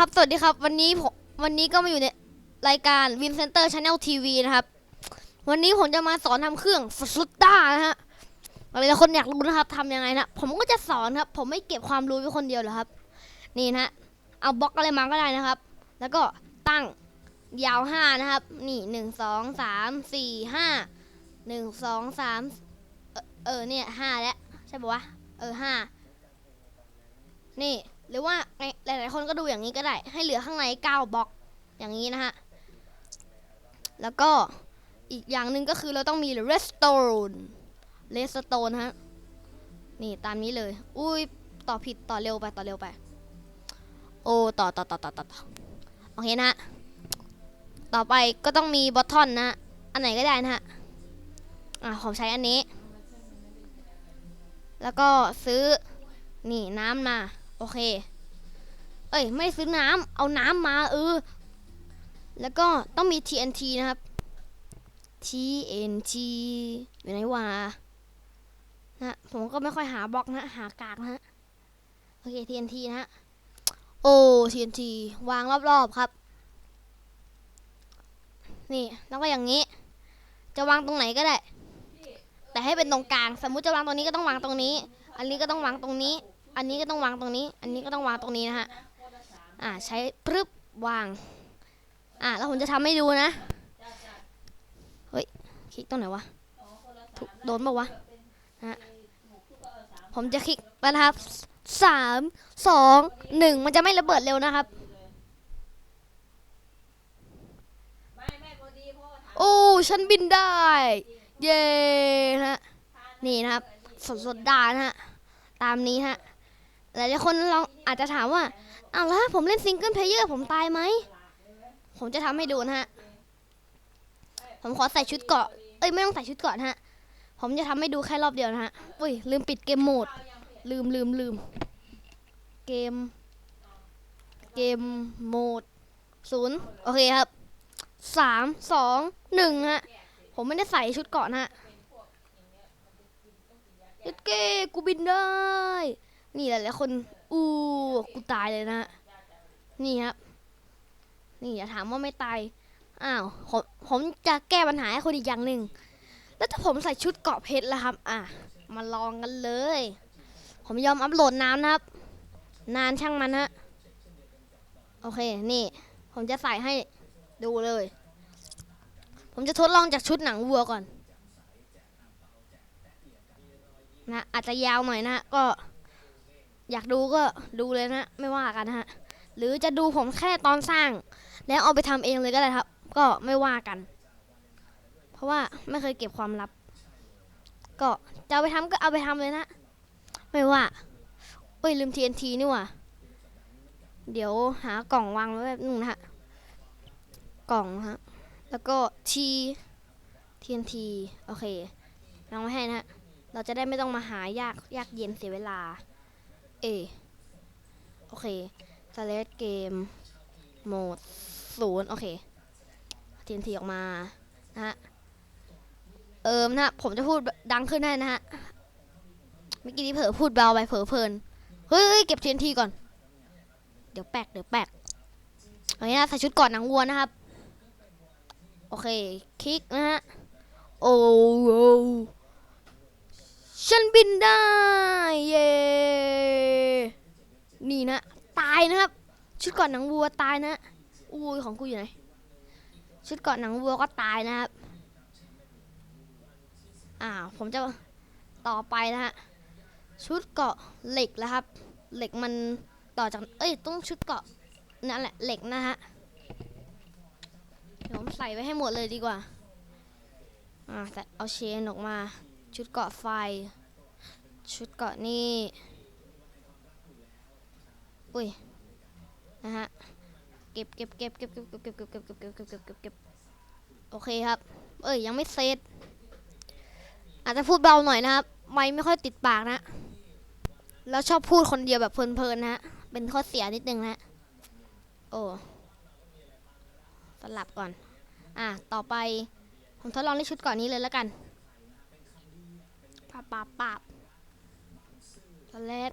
ครับสวัสดีครับ วันนี้ผมวันนี้ก็มาอยู่ในรายการ Win Center Channel TV นะครับ วันนี้ผมจะมาสอนทำเครื่องฟุตด้านะฮะอะไรละคนอยากรู้นะครับทำยังไงนะผมก็จะสอนครับ ผมไม่เก็บความรู้ไว้คนเดียวหรอกครับ นี่นะเอาบล็อกอะไรมาก็ได้นะครับ แล้วก็ตั้งยาวห้านะครับ นี่หนึ่งสองสามสี่ห้าหนึ่งสองสามเออเออเนี่ยห้าแล้วใช่ปะวะเออห้านี่ หรือว่าหลายๆคนก็ดูอย่างนี้ก็ได้ ให้เหลือข้างในเก้าบล็อกอย่างนี้นะฮะ แล้วก็อีกอย่างหนึ่งก็คือเราต้องมี redstone redstone ฮะ นี่ตามนี้เลย อุ้ยต่อผิดต่อเร็วไปต่อเร็วไป โอ้ต่อต่อต่อต่อต่อต่อโอเคนะฮะต่อไปก็ต้องมีบอททอนนะฮะอันไหนก็ได้นะฮะ อ่าผมใช้อันนี้ แล้วก็ซื้อ นี่น้ำมา โอเค เอ้ย ไม่ซื้อน้ำ เอาน้ำมาเออ แล้วก็ต้องมี TNT นะครับ TNT อยู่ไหนวะนะผมก็ไม่ค่อยหาบล็อกนะ หากากนะฮะ โอเค TNT นะฮะ โอ้ TNT วางรอบๆครับ นี่ แล้วก็อย่างนี้ จะวางตรงไหนก็ได้ แต่ให้เป็นตรงกลาง สมมุติจะวางตรงนี้ก็ต้องวางตรงนี้ อันนี้ก็ต้องวางตรงนี้ อันนี้ก็ต้องวางตรงนี้ อันนี้ก็ต้องวางตรงนี้นะฮะ อ่าใช้ปรึบวาง อ่าแล้วผมจะทำให้ดูนะ เฮ้ยคลิกตรงไหนวะถูกโดนปะวะฮะผมจะคลิกนะครับสามสองหนึ่งมันจะไม่ระเบิดเร็วนะครับโอ้ฉันบินได้ เย้นะฮะนี่นะครับ สดสดดานะฮะ ตามนี้ฮะ หลายๆคนลองอาจจะถามว่าอ้าวแล้วผมเล่นซิงเกิลเพลเยอร์ผมตายไหม ผมจะทำให้ดูนะฮะ ผมขอใส่ชุดเกาะ เอ้ยไม่ต้องใส่ชุดเกาะนะฮะ ผมจะทำให้ดูแค่รอบเดียวนะฮะ อุ้ยลืมปิดเกมโหมด ลืมลืมลืม เกม เกมโหมดศูนย์โอเคครับสามสองหนึ่งฮะ ผมไม่ได้ใส่ชุดเกาะนะฮะเอ็ดเก้กูบินได้ นี่หลายๆคน อู้กูตายเลยนะ นี่ครับ นี่อย่าถามว่าไม่ตาย อ้าวผมผมจะแก้ปัญหาให้คนอีกอย่างหนึ่ง แล้วถ้าผมใส่ชุดเกาะเพชรแล้วครับ อะ มาลองกันเลย ผมยอมอัพโหลดน้ำนะครับ นานช่างมันฮะ โอเค นี่ ผมจะใส่ให้ดูเลย ผมจะทดลองจากชุดหนังวัวก่อนนะอาจจะยาวหน่อยนะก็ อยากดูก็ดูเลยนะ ไม่ว่ากันฮะ หรือจะดูผมแค่ตอนสร้าง แล้วเอาไปทำเองเลยก็ได้ครับ ก็ไม่ว่ากัน เพราะว่าไม่เคยเก็บความลับ ก็จะเอาไปทำก็เอาไปทำเลยนะ ไม่ว่าเอ้ยลืม TNT นี่ว่าเดี๋ยวหากล่องวางไว้แบบนึงนะฮะ กล่องฮะ แล้วก็ T TNT โอเคลองไว้ให้นะฮะ เราจะได้ไม่ต้องมาหายากยากเย็นเสียเวลา เอโอเคสเลดเกมโหมดศูนย์โอเคทีนทีออกมานะฮะเอิมนะฮะผมจะพูดดังขึ้นได้นะฮะเมื่อกี้นี้เผลอพูดเบาไปเผลอเพลินเฮ้ยเก็บทีนทีก่อน เดี๋ยวแปลกเดี๋ยวแปลกอันนี้นะใส่ชุดก่อนหนังวัวนะครับ โอเคคลิกนะฮะโอ้โหฉันบินได้ เย้ นี่นะ ตายนะครับ ชุดเก่อนหนังวัวตายนะอุ้ยของกูอยู่ไหน ชุดเก่อนหนังวัวก็ตายนะครับ อ่า ผมจะต่อไปนะฮะ ชุดเกาะเหล็กแล้วครับ เหล็กมันต่อจาก เอ้ย ต้องชุดเกาะนั่นแหละ เหล็กนะฮะ เดี๋ยวผมใส่ไว้ให้หมดเลยดีกว่า อ่าแต่เอาเชนออกมา ชุดเกาะไฟ ชุดเกาะนี่ อุ้ยนะฮะเก็บเก็บเก็บเก็บเก็บเก็บเก็บเก็บเก็บเก็บเก็บเก็บเก็บเก็บเก็บโอเคครับ เอ้ยยังไม่เสร็จอาจจะพูดเบาหน่อยนะครับ ไม่ไม่ค่อยติดปากนะ แล้วชอบพูดคนเดียวแบบเพลินๆนะเป็นข้อเสียนิดนึงนะโอ้สลับก่อน อะต่อไปผมทดลองในชุดก่อนนี้เลยแล้วกันปาบปาบปาบสเลด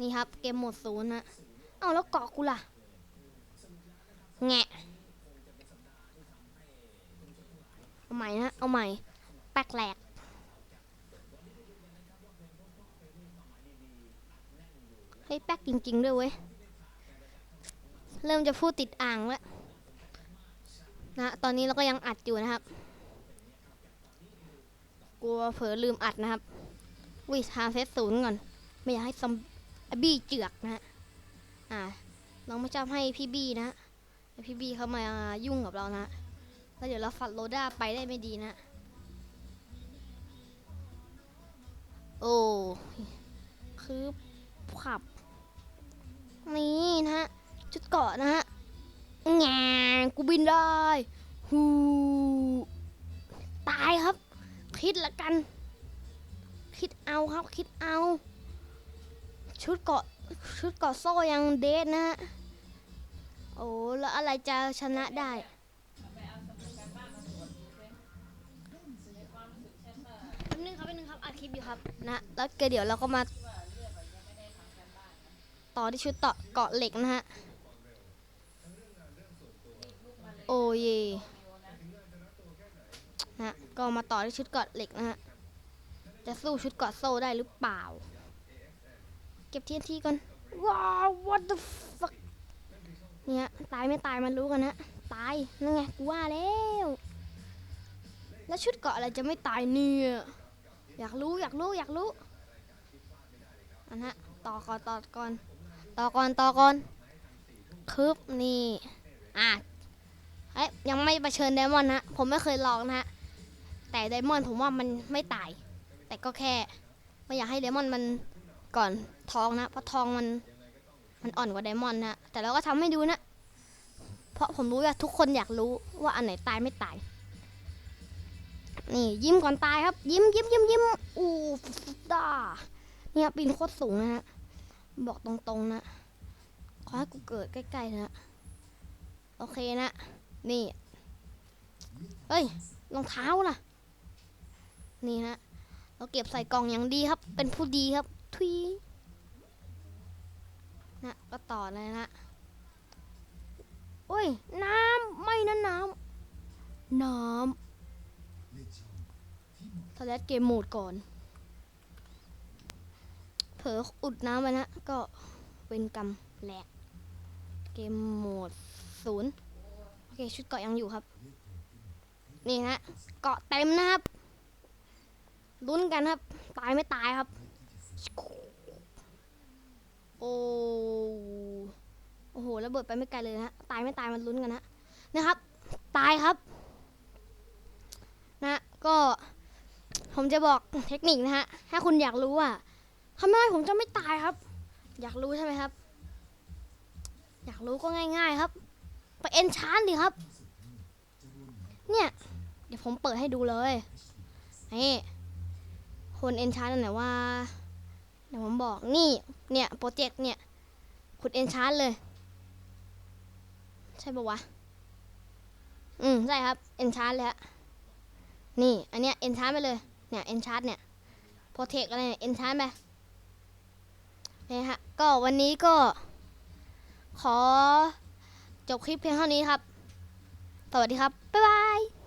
นี่ครับ เกมหมดศูนย์นะเอาแล้วเกาะกูล่ะ แงะเอาใหม่นะ เอาใหม่ แปลกแหลกเฮ้ยแป๊กจริง ๆ ด้วยเว้ย เริ่มจะพูดติดอ่างแล้วนะ ตอนนี้เราก็ยังอัดอยู่นะครับ กลัวเผลอลืมอัดนะครับวิทาเซตศูนย์ก่อน ไม่อยากให้ซอม บี้เจือกนะฮะอ่าเราไม่ชอบให้พี่บี้นะฮะพี่บี้เขามายุ่งกับเรานะ แล้วเดี๋ยวเราฝัดโรด้าไปได้ไม่ดีนะ โอ้คือขับ นี่นะฮะชุดเกาะนะฮะแงงกูบินได้ฮูตายครับ คิดละกัน คิดเอาครับ คิดเอา ชุดเกาะชุดเกาะโซ่ยังเดทนะฮะโอ้แล้วอะไรจะชนะได้แป๊บนึงครับแป๊บนึงครับอัดคลิปอยู่ครับนะแล้วเดี๋ยวเราก็มา ต่อที่ชุดต่อเกาะเหล็กนะฮะโอ้เยนะก็มาต่อที่ชุดเกาะเหล็กนะฮะจะสู้ชุดเกาะโซ่ได้หรือเปล่า เก็บทีนทีก่อน ว้าว what the fuck เนี่ย ตายไม่ตายมันรู้กันนะ ตาย นั่นไง กูว่าแล้ว แล้วชุดเกาะอะไรจะไม่ตายเนี่ย อยากรู้ อยากรู้ อยากรู้อันฮะ ต่อก่อนต่อก่อน ต่อก่อน ต่อก่อน คืบนี่ อะเอ้ยยังไม่ประเชิญไดมอนด์นะ ผมไม่เคยลองนะฮะ แต่ไดมอนด์ผมว่ามันไม่ตาย แต่ก็แค่ไม่อยากให้ไดมอนด์มันก่อน ทองนะเพราะทองมันมันอ่อนกว่าไดมอนด์นะแต่เราก็ทำให้ดูนะ เพราะผมรู้ว่าทุกคนอยากรู้ว่าอันไหนตายไม่ตาย นี่ยิ้มก่อนตายครับ ยิ้มยิ้มยิ้มยิ้มอู้ดาเนี่ยปีนโคตรสูงนะฮะบอกตรงๆนะ ขอให้กูเกิดใกล้ๆนะ โอเคนะ นี่ เอ้ยรองเท้าล่ะ นี่ฮะเราเก็บใส่กล่องอย่างดีครับ เป็นผู้ดีครับ ทุย ต่อเลยนะโอ้ย น้ำไม่นะน้ำน้ำสแลตเกมโหมดก่อน เผลออุดน้ำไปนะ ก็เป็นกรรมแหลก เกมโหมดศูนย์โอเค ชุดเกาะยังอยู่ครับ นี่ฮะ เกาะเต็มนะครับลุ้นกันครับ ตายไม่ตายครับ โอ้โอ้โหระเบิดไปไม่ไกลเลยนะตายไม่ตายมันลุ้นกันนะนะครับ ตายครับ นะก็ ผมจะบอกเทคนิคนะฮะถ้าคุณอยากรู้ว่าทำไมผมจะไม่ตายครับ อยากรู้ใช่ไหมครับ อยากรู้ก็ง่าย ๆครับ ไปเอนชานดิครับ เนี่ย เดี๋ยวผมเปิดให้ดูเลยนี่คนเอนชานนั่นไหนว่า เดี๋ยวผมบอกนี่เนี่ยโปรเจกต์เนี่ยขุดเอนชานเลย ใช่ปะวะ อืมใช่ครับเอนชานเลยฮะนี่ อันเนี้ยเอนชานไปเลย เนี่ยเอนชานเนี่ยโปรเทคอะไรเนี่ยเอนชานไปนี่ฮะก็วันนี้ก็ ขอจบคลิปเพียงเท่านี้ครับ สวัสดีครับ บ๊ายบาย